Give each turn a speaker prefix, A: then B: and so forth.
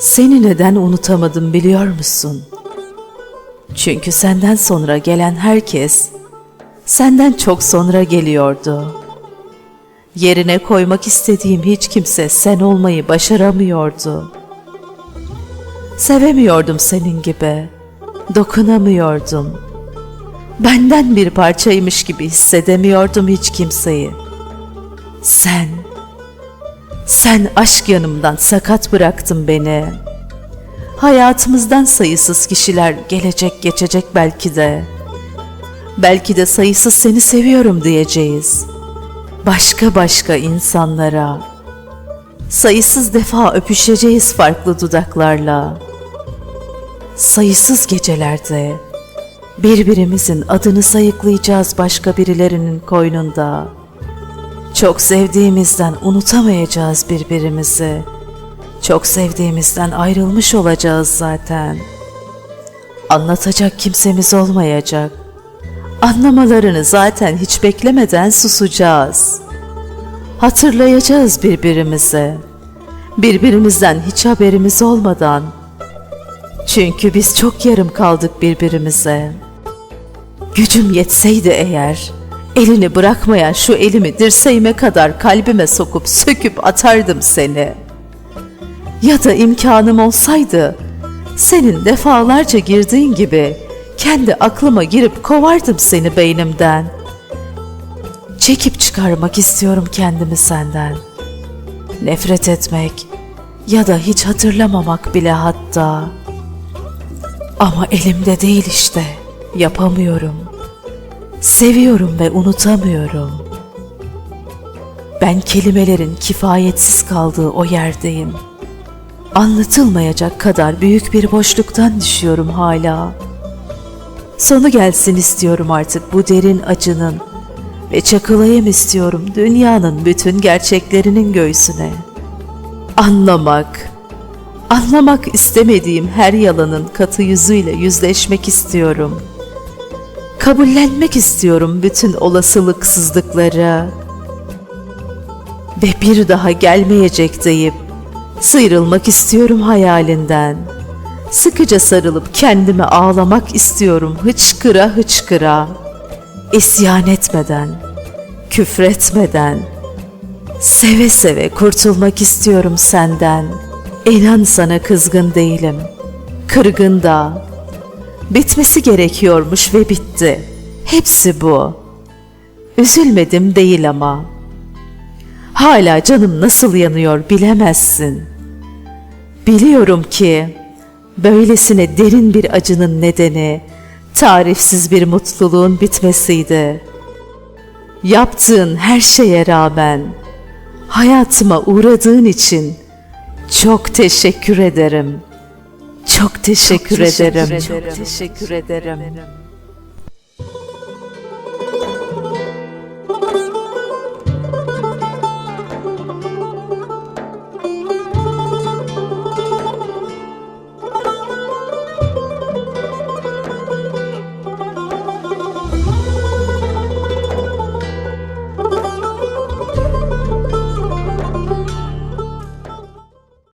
A: Seni neden unutamadım biliyor musun? Çünkü senden sonra gelen herkes senden çok sonra geliyordu. Yerine koymak istediğim hiç kimse sen olmayı başaramıyordu. Sevemiyordum senin gibi. Dokunamıyordum.'' Benden bir parçaymış gibi hissedemiyordum hiç kimseyi. Sen, sen aşk yanımdan sakat bıraktın beni. Hayatımızdan sayısız kişiler gelecek geçecek belki de. Belki de sayısız seni seviyorum diyeceğiz. Başka başka insanlara. Sayısız defa öpüşeceğiz farklı dudaklarla. Sayısız gecelerde birbirimizin adını sayıklayacağız başka birilerinin koynunda. Çok sevdiğimizden unutamayacağız birbirimizi. Çok sevdiğimizden ayrılmış olacağız zaten. Anlatacak kimsemiz olmayacak. Anlamalarını zaten hiç beklemeden susacağız. Hatırlayacağız birbirimizi. Birbirimizden hiç haberimiz olmadan. Çünkü biz çok yarım kaldık birbirimize. Gücüm yetseydi eğer, elini bırakmayan şu elimi dirseğime kadar kalbime sokup söküp atardım seni. Ya da imkanım olsaydı, senin defalarca girdiğin gibi kendi aklıma girip kovardım seni beynimden. Çekip çıkarmak istiyorum kendimi senden. Nefret etmek ya da hiç hatırlamamak bile hatta. Ama elimde değil işte. Yapamıyorum. Seviyorum ve unutamıyorum. Ben kelimelerin kifayetsiz kaldığı o yerdeyim. Anlatılmayacak kadar büyük bir boşluktan düşüyorum hala. Sonu gelsin istiyorum artık bu derin acının ve çakılayım istiyorum dünyanın bütün gerçeklerinin göğsüne. Anlamak, anlamak istemediğim her yalanın katı yüzüyle yüzleşmek istiyorum. Kabullenmek istiyorum bütün olasılıksızlıkları ve bir daha gelmeyecek deyip sıyrılmak istiyorum hayalinden. Sıkıca sarılıp kendimi ağlamak istiyorum hıçkıra hıçkıra. İsyan etmeden, küfretmeden, seve seve kurtulmak istiyorum senden. İnan sana kızgın değilim, kırgın da. Bitmesi gerekiyormuş ve bitti. Hepsi bu. Üzülmedim değil ama. Hala canım nasıl yanıyor bilemezsin. Biliyorum ki böylesine derin bir acının nedeni tarifsiz bir mutluluğun bitmesiydi. Yaptığın her şeye rağmen hayatıma uğradığın için çok teşekkür ederim. Çok teşekkür, ederim. Çok teşekkür ederim.